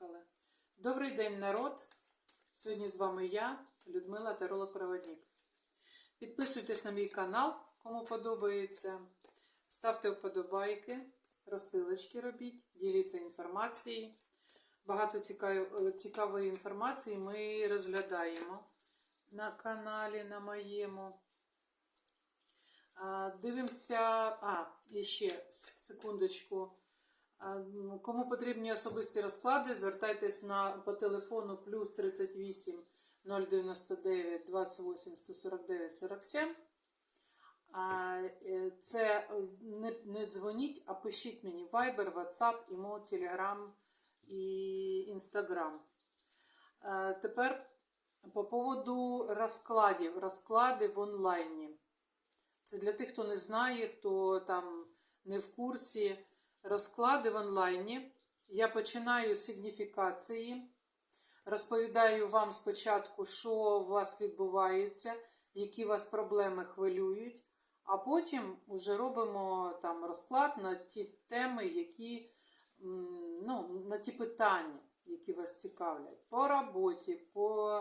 Поїхали. Добрий день, народ! Сьогодні з вами я, Людмила Таролог-Проводник. Підписуйтесь на мій канал, кому подобається. Ставте вподобайки, розсилочки робіть, діліться інформацією. Багато цікавої, інформації ми розглядаємо на каналі на моєму. Дивимося. А, ще секундочку. Кому потрібні особисті розклади, звертайтесь на, по телефону плюс 38 099 28 149 47. А, е, це не, не дзвоніть, а пишіть мені Viber, WhatsApp, Imo, Telegram і Instagram. Тепер по поводу розкладів. Розклади в онлайні. Це для тих, хто не знає, хто там не в курсі. Розклади в онлайні. Я починаю з сигніфікації. Розповідаю вам спочатку, що у вас відбувається, які вас проблеми хвилюють, а потім вже робимо там розклад на ті теми, які, ну, на ті питання, які вас цікавлять. По роботі, по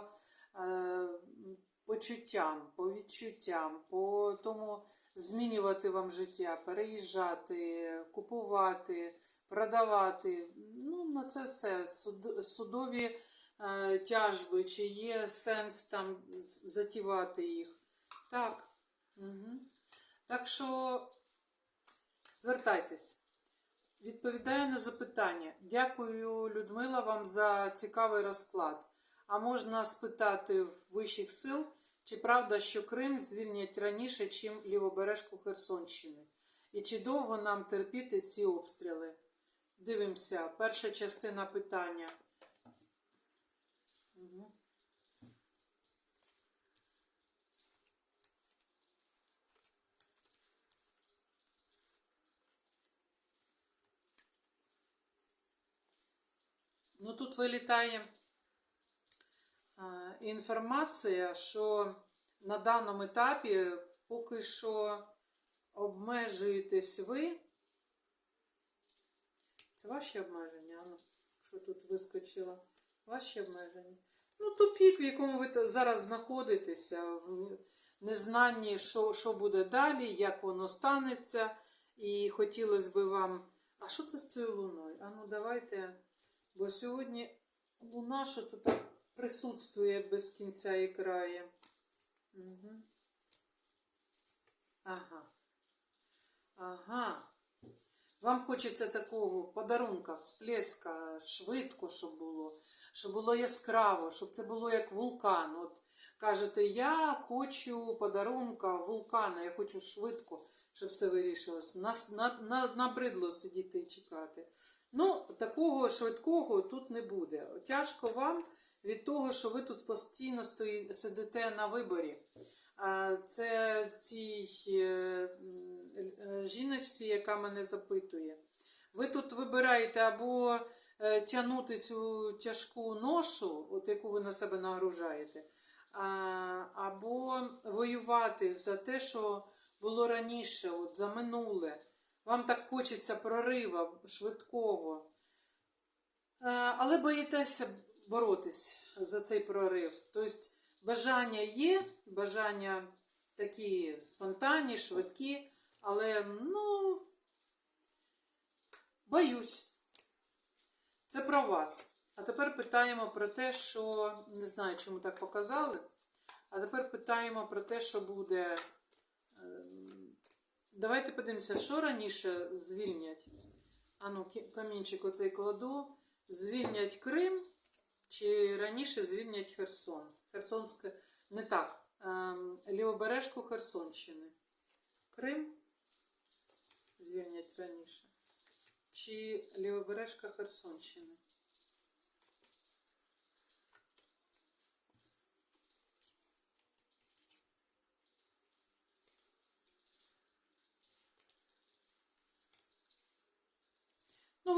е, почуттям, по відчуттям, по тому змінювати вам життя, переїжджати, купувати, продавати. Ну, на це все. Суд- Судові е, тяжби, чи є сенс там затівати їх. Так. Угу. Так що звертайтесь. Відповідаю на запитання. Дякую, Людмила, вам за цікавий розклад. А можна спитати в вищих сил, чи правда, що Крим звільнять раніше, чим лівобережку Херсонщини? І чи довго нам терпіти ці обстріли? Дивимося, перша частина питання. Ну тут вилітає інформація, що на даному етапі поки що обмежуєтесь ви. Це ваші обмеження, ну, що тут вискочило? Ваші обмеження. Ну, тупік, в якому ви зараз знаходитеся, в незнанні, що, що буде далі, як воно станеться. І хотілося б вам. А що це з цією луною? А ну давайте. Бо сьогодні луна що так присутствує без кінця і краю. Угу. Ага. Ага. Вам хочеться такого подарунка, всплеска, швидко, щоб було, щоб було яскраво, щоб це було як вулкан. От кажете, я хочу подарунка вулкана, я хочу швидко, щоб все вирішилось. Нас на, на, набридло сидіти і чекати. Ну, такого швидкого тут не буде. Тяжко вам від того, що ви тут постійно стої, сидите на виборі. Це цій е, жіночці, яка мене запитує. Ви тут вибираєте або е, тягнути цю тяжку ношу, от яку ви на себе нагружаєте, або воювати за те, що було раніше, от за минуле. Вам так хочеться прорива швидкого. Але боїтеся боротись за цей прорив. Тобто бажання є, бажання такі спонтанні, швидкі, але ну, боюсь. Це про вас. А тепер питаємо про те, що не знаю, чому так показали. А тепер питаємо про те, що буде. ем, Давайте подивимося, що раніше звільнять. Ану, камінчик оцей кладу. Звільнять Крим чи раніше звільнять Херсон? Херсонське не так. Ем, лівобережку Херсонщини. Крим звільнять раніше. Чи лівобережка Херсонщини?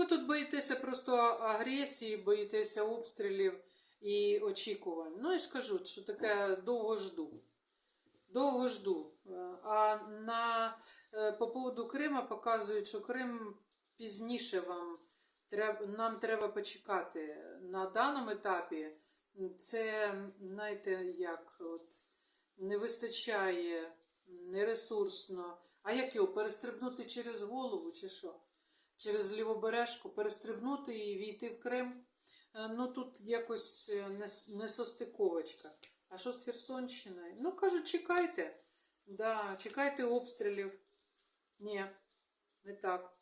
Ви тут боїтеся просто агресії, боїтеся обстрілів і очікувань. Ну, я ж кажу, що таке довго жду. Довго жду. А на, е, по поводу Крима показують, що Крим пізніше вам нам треба почекати. На даному етапі це, знаєте, як от, не вистачає, нересурсно. А як його перестрибнути через голову чи що? Через лівобережку, перестрибнути і війти в Крим? Е, Ну тут якось е, не, состиковочка. А що з Херсонщиною? Ну, кажуть, чекайте. Да, чекайте обстрілів. Ні, не так.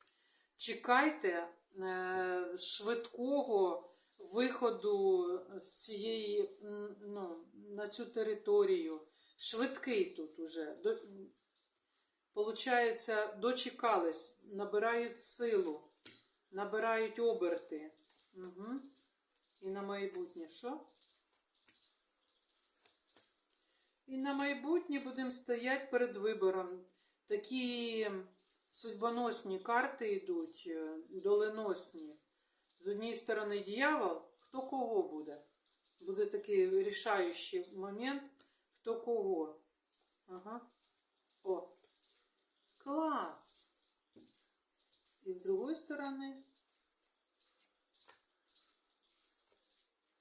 Чекайте е, швидкого виходу з цієї, ну, на цю територію. Швидкий тут уже. Получається, дочекались, набирають силу, набирають оберти. Угу. І на майбутнє що? І на майбутнє будемо стояти перед вибором. Такі судьбоносні карти йдуть, е, доленосні. З однієї сторони дьявол, хто кого буде. Буде такий рішаючий момент, хто кого. Ага. О. Клас. І з другої сторони.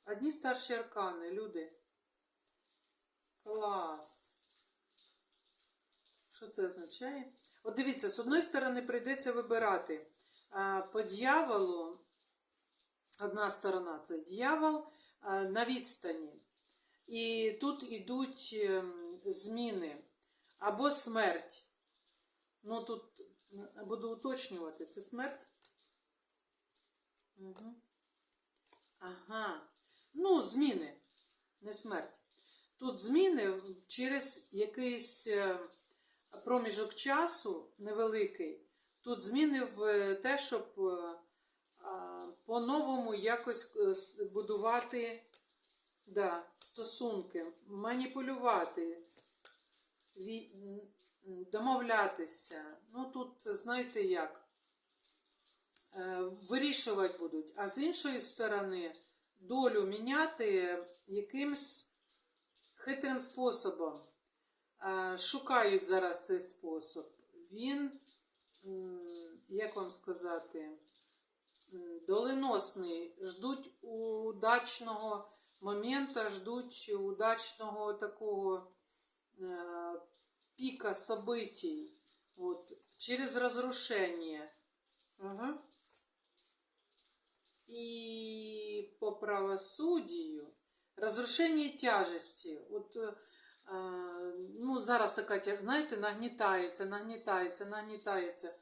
Одні старші аркани, люди. Клас. Що це означає? От дивіться, з одної сторони прийдеться вибирати. По дьяволу, одна сторона це дьявол на відстані. І тут ідуть ем, зміни або смерть. Ну, тут е, буду уточнювати, це смерть. Угу. Ага. Ну, зміни, не смерть. Тут зміни через якийсь е, проміжок часу невеликий. Тут зміни в те, щоб е, по-новому якось е, будувати да, стосунки, маніпулювати, домовлятися. Ну тут, знаєте як, е, вирішувати будуть. А з іншої сторони, долю міняти якимсь хитрим способом. Е, Шукають зараз цей спосіб. Він, як вам сказати, доленосний. Ждуть удачного моменту, ждуть удачного такого піка событий. Вот, через разрушение. Ага. И по правосудию разрушение тяжесті. От, е, ну, зараз така, знаєте, нагнітається, нагнітається, нагнітається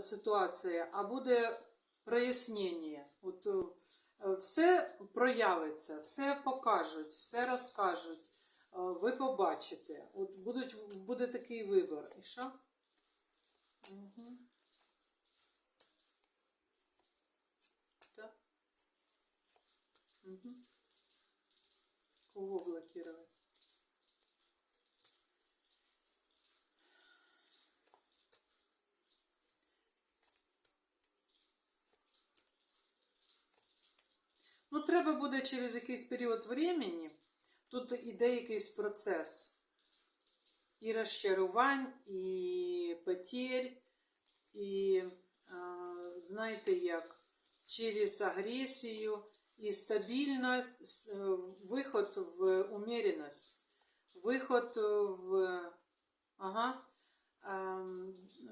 ситуація, а буде прояснення. От, е, все проявиться, все покажуть, все розкажуть. Е, Ви побачите. От будуть, буде такий вибір. І що? Угу. Так. Угу. Кого блокировать? Ну, треба буде через якийсь період времени, тут іде якийсь процес і розчарувань, і потерь, і, знаєте як, через агресію, і стабільно е, виход в умеренность, виход в, ага,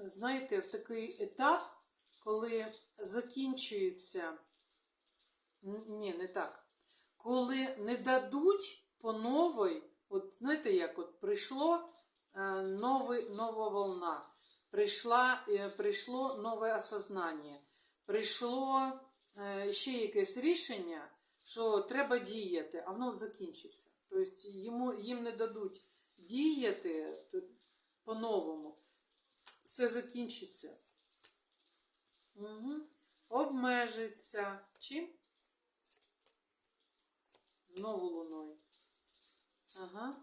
знаєте, в такий етап, коли закінчується. Ні, не так. Коли не дадуть по новій, от знаєте, як от прийшло е, новий, нова волна, прийшла, е, прийшло нове осознання, прийшло е, ще якесь рішення, що треба діяти, а воно закінчиться. Тобто йому, їм не дадуть діяти по-новому. Все закінчиться. Угу. Обмежиться. Чим? Знову луною. Ага.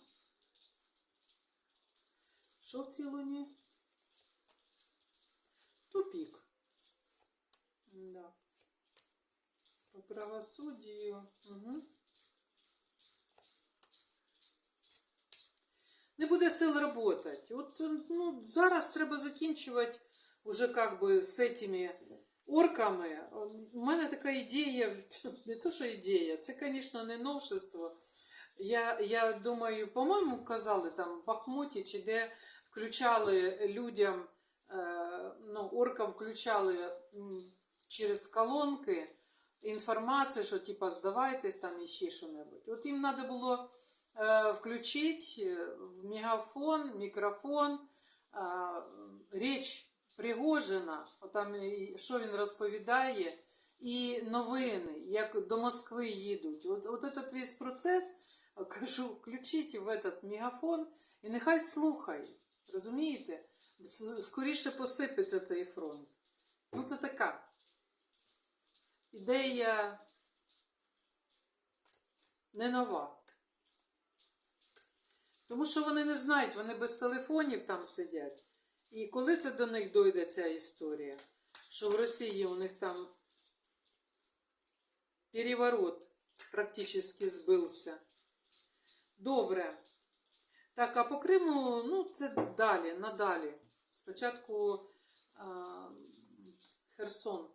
Що в цій луні? Тупік. Да. По правосуддю. Угу. Не буде сил работать. От ну, зараз треба закінчувати уже как бы з этими орками. У мене така ідея, не то, що ідея, це, звісно, не новшество. Я, я думаю, по-моєму, казали там в Бахмуті, чи де включали людям, е, ну, оркам включали через колонки інформацію, що типа здавайтесь там і ще що-небудь. От їм треба було е, включити в мегафон, мікрофон, е, річ Пригожина, отам, і що він розповідає, і новини, як до Москви їдуть. От, от этот весь процес, е, кажу, включіть в этот мегафон і нехай слухає. Розумієте? Скоріше посипеться цей фронт. Ну, це така ідея не нова. Тому що вони не знають, вони без телефонів там сидять. І коли це до них дойде ця історія, що в Росії у них там переворот практично збився. Добре. Так, а по Криму, ну, це далі, надалі. Спочатку а, Херсон.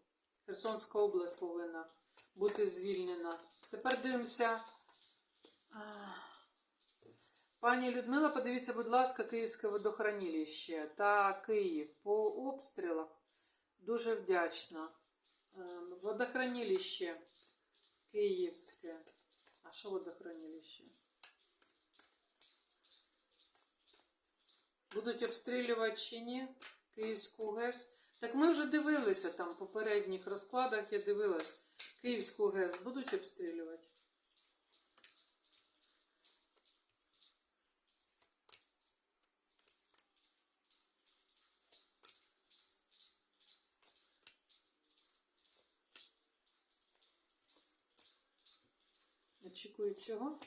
Херсонська область повинна бути звільнена. Тепер дивимося. Пані Людмила, подивіться, будь ласка, Київське водохранилище та Київ по обстрілах. Дуже вдячна. Ем, Водохранилище Київське. А що водохранилище? Будуть обстрілювати чи ні? Київську ГЕС. Так ми вже дивилися там в попередніх розкладах, я дивилась. Київську ГЕС будуть обстрілювати. Очікую чого?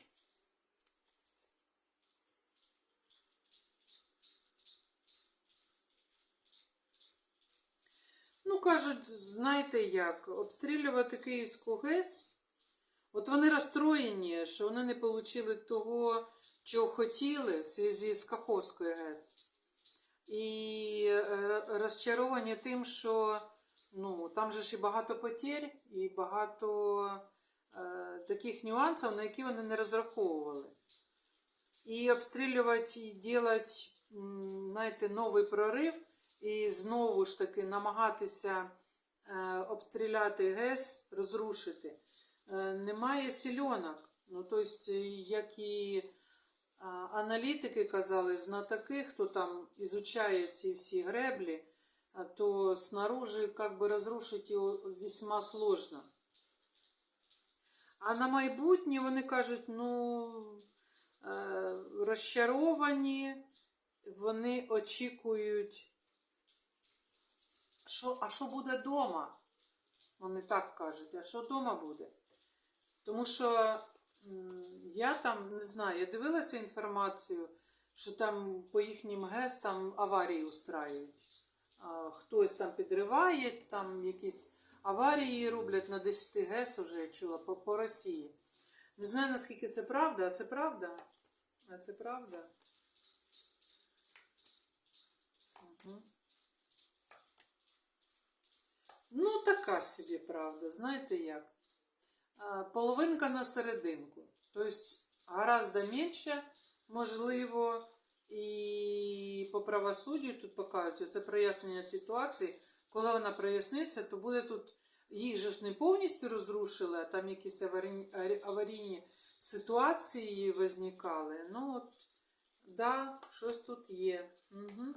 Кажуть, знаєте як, обстрілювати Київську ГЕС. От вони розстроєні, що вони не отримали того, чого хотіли в зв'язку з Каховською ГЕС. І е, розчаровані тим, що ну, там же ж і багато потерь, і багато е, таких нюансів, на які вони не розраховували. І обстрілювати і робити, знаєте, новий прорив, і знову ж таки намагатися е, обстріляти ГЕС, розрушити. Е, немає сільонок. Ну, тобто, як і аналітики казали, знатоки, хто там ізучає ці всі греблі, то снаружи как бы разрушить його весьма сложно. А на майбутнє вони кажуть, ну, розчаровані, вони очікують, що, а що буде вдома? Вони так кажуть, а що вдома буде? Тому що я там не знаю, я дивилася інформацію, що там по їхнім ГЕС там аварії устраюють. Хтось там підриває, там якісь аварії роблять на 10 ГЕС вже я чула по, по Росії. Не знаю, наскільки це правда, а це правда. А це правда. Угу. Ну, така собі правда, знаєте як? Половинка на серединку. Тобто гораздо менше, можливо, і по правосуддю тут показують це прояснення ситуації. Коли вона проясниться, то буде тут їх же ж не повністю розрушили, а там якісь аварійні, ситуації визникали. Ну от, да, щось тут є. Угу.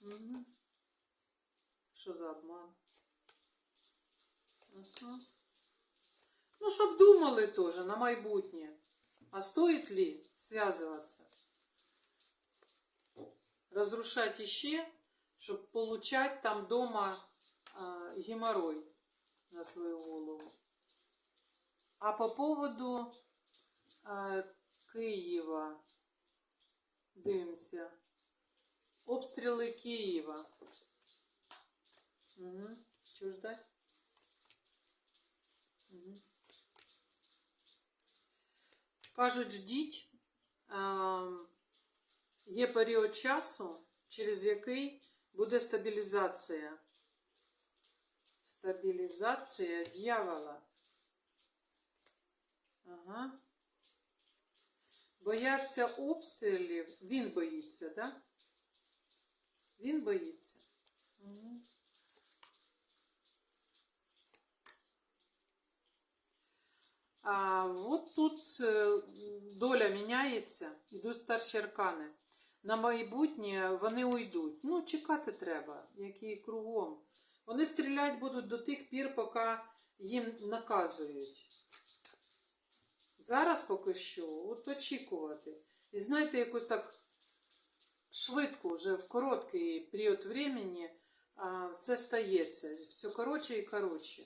Угу. Що за обман? Угу. Ну, щоб думали тоже на майбутнє. А стоит ли связываться? Разрушать еще, чтобы получать там дома геморрой на свою голову. А по поводу а, Києва, дивимося. Обстріли Києва. Угу. Ждать? Угу. Кажуть, ждіть, є період часу, через який буде стабілізація. Стабілізація дьявола. Ага. Бояться обстрілів. Він боїться, так? Да? Він боїться. Угу. А от тут е, доля міняється, йдуть старші аркани. На майбутнє вони уйдуть. Ну, чекати треба, які кругом. Вони стріляти будуть до тих пір, поки їм наказують. Зараз поки що, от очікувати. І знаєте, якось так швидко, вже в короткий період времени все стається. Все коротше і коротше.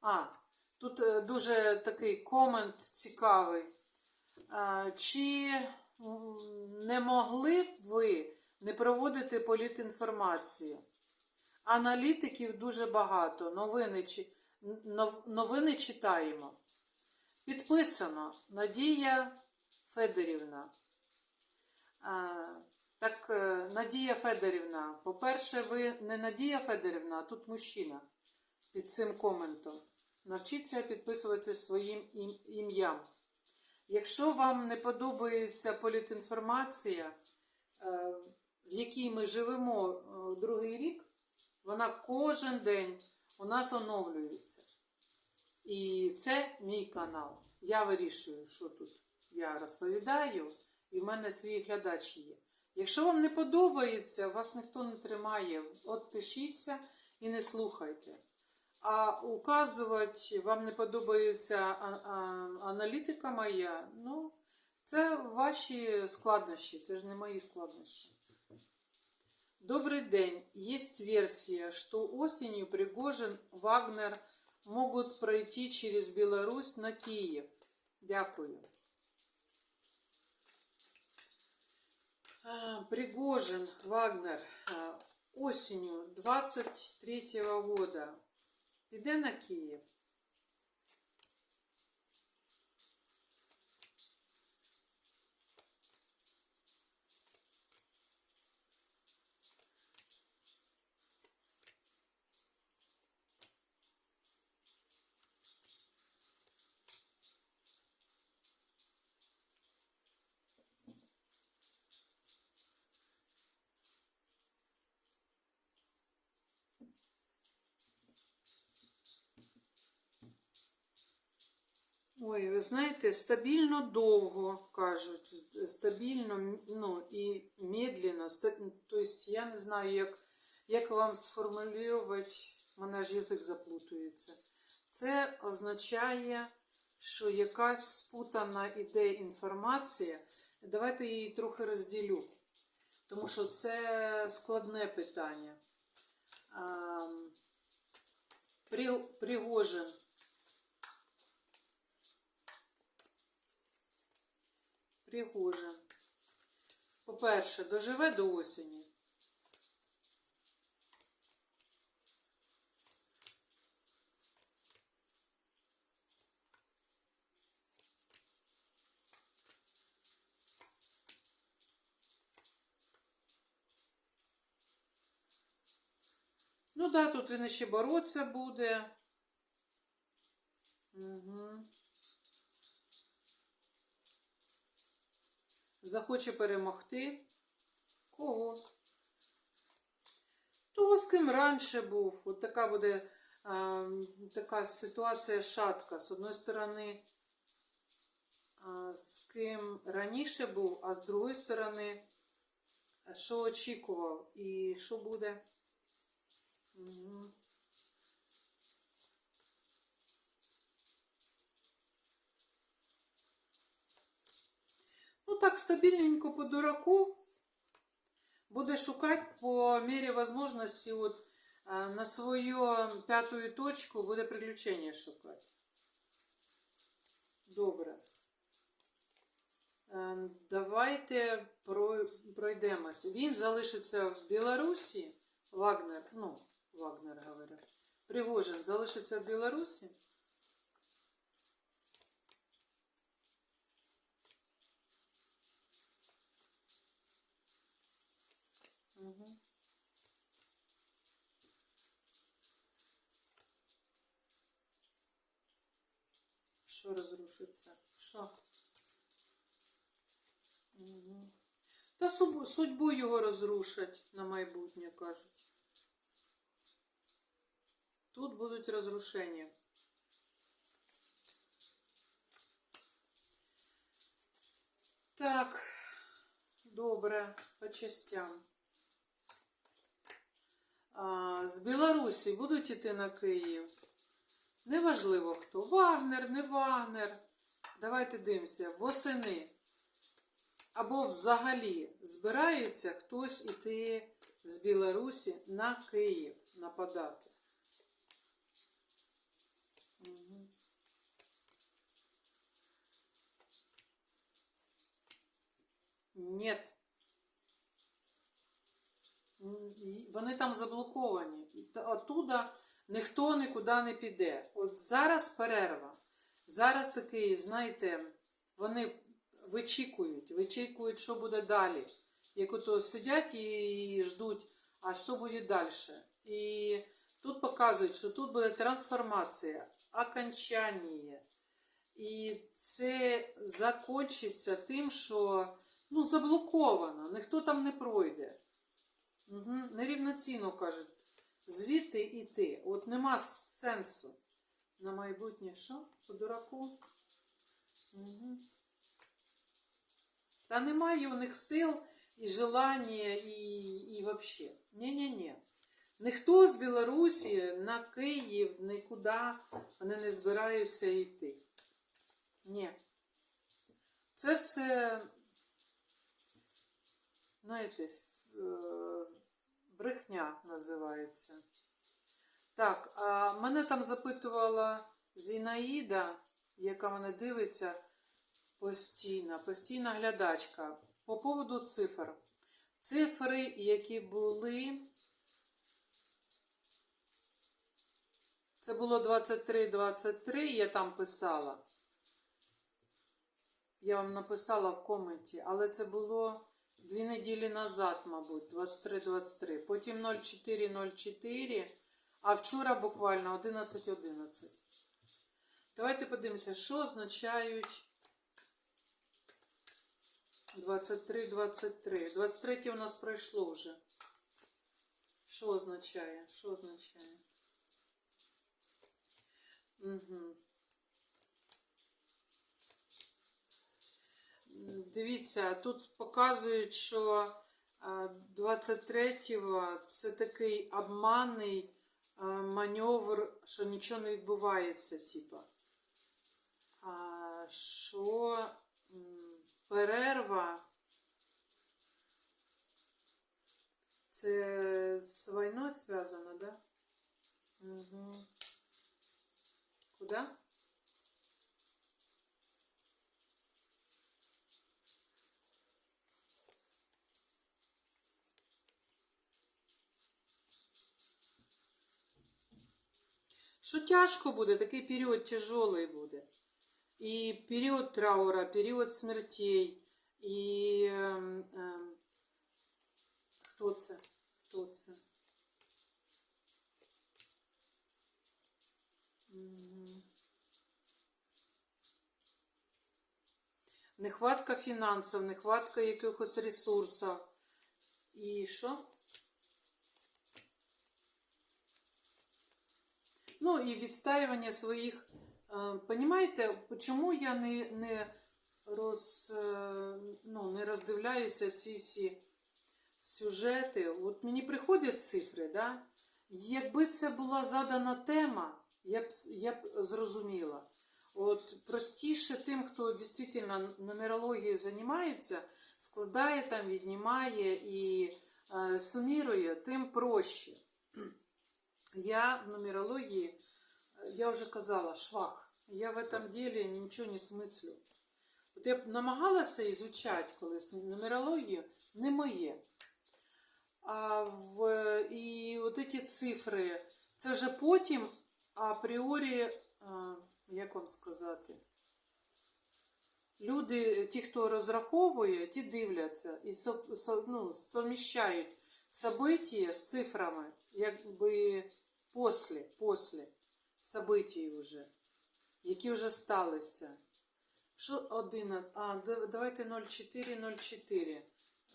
А, тут е, дуже такий комент цікавий. Чи не могли б ви не проводити політінформацію? Аналітиків дуже багато, новини, новини читаємо. Підписано Надія Федорівна. Так, е, Надія Федорівна, по-перше, ви не Надія Федорівна, а тут мужчина під цим коментом. Навчіться підписувати своїм ім'ям. Якщо вам не подобається політінформація, е, в якій ми живемо е, другий рік, вона кожен день у нас оновлюється. І це мій канал. Я вирішую, що тут я розповідаю, і в мене свій глядач є. Якщо вам не подобається, вас ніхто не тримає, от пишіться і не слухайте. А указувати вам не подобається аналітика моя, ну, це ваші складнощі, це ж не мої складнощі. Добрый день. Есть версия, что осенью Пригожин, Вагнер могут пройти через Беларусь на Киев. Дякую. Пригожин, Вагнер осенью 23 года піде на Київ. Ой, ви знаєте, стабільно довго кажуть, стабільно ну, і медленно. Тобто я не знаю, як, як вам сформулювати, мене ж язик заплутується. Це означає, що якась спутана іде інформація. Давайте її трохи розділю, тому що це складне питання. Пригожин. Пригожин. По-перше, доживе до осені. Ну да, тут він ще боротися буде. Угу. Захоче перемогти. Кого? Того, з ким раніше був. От така буде а, така ситуація шатка. З одної сторони, а, з ким раніше був, а з другої сторони, що очікував і що буде. Угу. Так, стабільненько по дураку буде шукати по мірі можливості от, на свою п'яту точку буде приключення шукати. Добре. Е, Давайте про- пройдемося. Він залишиться в Білорусі. Вагнер, ну, Вагнер говорю. Пригожин залишиться в Білорусі. Угу. Що розрушиться? Що? Угу. Та судьбу його розрушать на майбутнє, кажуть. Тут будуть розрушення. Так, добре, по частям. А, з Білорусі будуть іти на Київ. Неважливо хто. Вагнер, не Вагнер. Давайте дивимося. Восени. Або взагалі збирається хтось іти з Білорусі на Київ нападати. Нет. Вони там заблоковані. Оттуда ніхто нікуди не піде. От зараз перерва. Зараз такий, знаєте, вони вичікують, вичікують, що буде далі. Як ото сидять і ждуть, а що буде далі. І тут показують, що тут буде трансформація, окончання. І це закінчиться тим, що ну, заблоковано, ніхто там не пройде. Угу. Нерівноцінно кажуть. Звідти йти. От нема сенсу. На майбутнє що? По дураку? Угу. Та немає у них сил і желання, і, і взагалі. Ні-ні-ні. Ніхто з Білорусі на Київ нікуди вони не збираються йти. Ні. Це все, знаєте, е, брехня називається. Так, а мене там запитувала Зінаїда, яка мене дивиться постійно, постійна глядачка. По поводу цифр. Цифри, які були. Це було 23-23, я там писала. Я вам написала в коменті, але це було дві неділі назад, мабуть, 23-23. Потім 04-04, а вчора буквально 11-11. Давайте подивимося, що означають 23-23. 23 у нас пройшло вже. Що означає? Що означає? Угу. Дивіться, тут показують, що е, 23-го це такий обманний е, маневр, що нічого не відбувається, типа. Що перерва це з війною зв'язано, да? Угу. Куди? Що тяжко буде, такий період тяжелий буде. І період траура, період смертей, і ем, ем, хто це? Хто це? Нехватка фінансів, нехватка якихось ресурсів. І що? Ну і відстаювання своїх. Е, Понімаєте, чому я не, не, роз, е, ну, не роздивляюся ці всі сюжети? От мені приходять цифри, да? якби це була задана тема, я б, я б зрозуміла. От простіше тим, хто дійсно нумерологією займається, складає там, віднімає і е, сумірує, тим проще. Я в нумерологии, э, я уже казала, швах. Я в этом деле ничего не смыслю. От я б намагалася ізучати колись нумерологію, не моє. А в, і от ці цифри, це вже потім апріорі, а, як вам сказати, люди, ті, хто розраховує, ті дивляться і со, со, ну, совміщають события з цифрами, якби после, после событий уже, які вже сталися. Що 11? А, да- давайте 0404.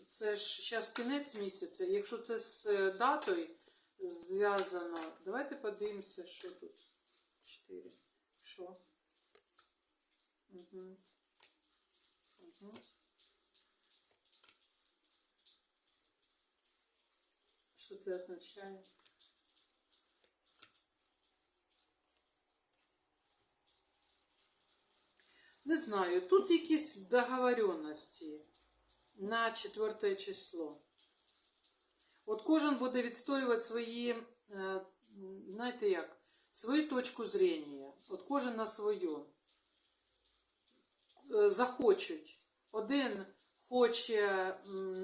Це ж зараз кінець місяця. Якщо це з е, датою зв'язано, давайте подивимося, що тут. 4. Що? Угу. Угу. Що це означає? Не знаю, тут якісь договоренності на четверте число. От кожен буде відстоювати свої, е, знаєте як, свою точку зрення. От кожен на свою. Е, Захочуть. Один хоче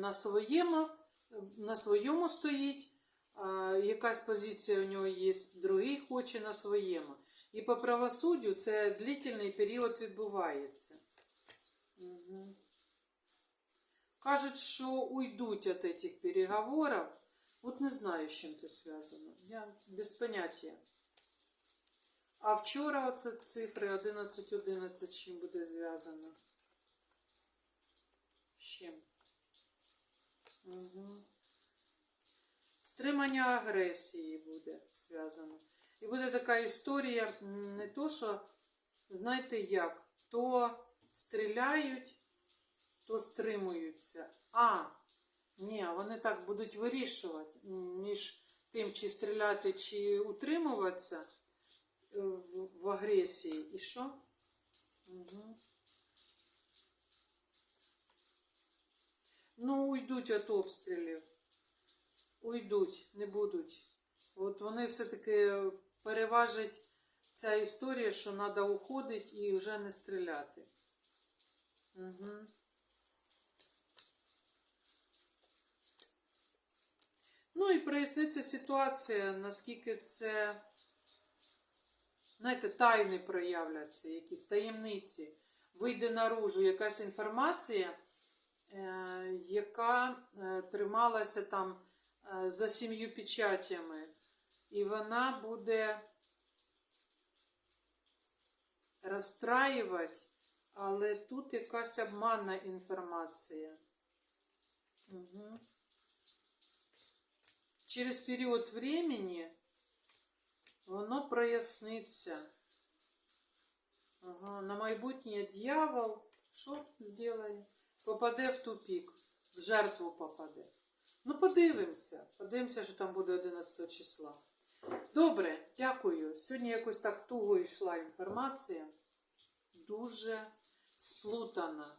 на своєму, на своєму стоїть, якась позиція у нього є, другий хоче на своєму. І по правосуддю це длительний період відбувається. Угу. Кажуть, що уйдуть від цих переговорів. От не знаю, з чим це зв'язано. Я без поняття. А вчора оце цифри 11.11 з чим буде зв'язано? З чим? Угу. Стримання агресії буде зв'язано. І буде така історія, не то, що, знаєте як, то стріляють, то стримуються. А, ні, вони так будуть вирішувати між тим, чи стріляти, чи утримуватися е, в, в агресії. І що? Угу. Ну, уйдуть від обстрілів. Уйдуть, не будуть. От вони все-таки переважить ця історія, що треба уходити і вже не стріляти. Угу. Ну і проясниться ситуація, наскільки це, знаєте, тайни проявляться, якісь таємниці. Вийде наружу якась інформація, е, яка е, трималася там е, за сім'ю печатями, і вона буде розстраювати, але тут якась обманна інформація. Угу. Через період времени воно проясниться. Ага, на майбутнє дьявол що зробить? Попаде в тупик, в жертву попаде. Ну, подивимося. Подивимося, що там буде 11 числа. Добре, дякую. Сьогодні якось так туго йшла інформація. Дуже сплутана.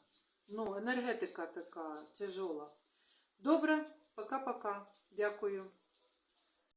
Ну, енергетика така тяжола. Добре, пока-пока. Дякую.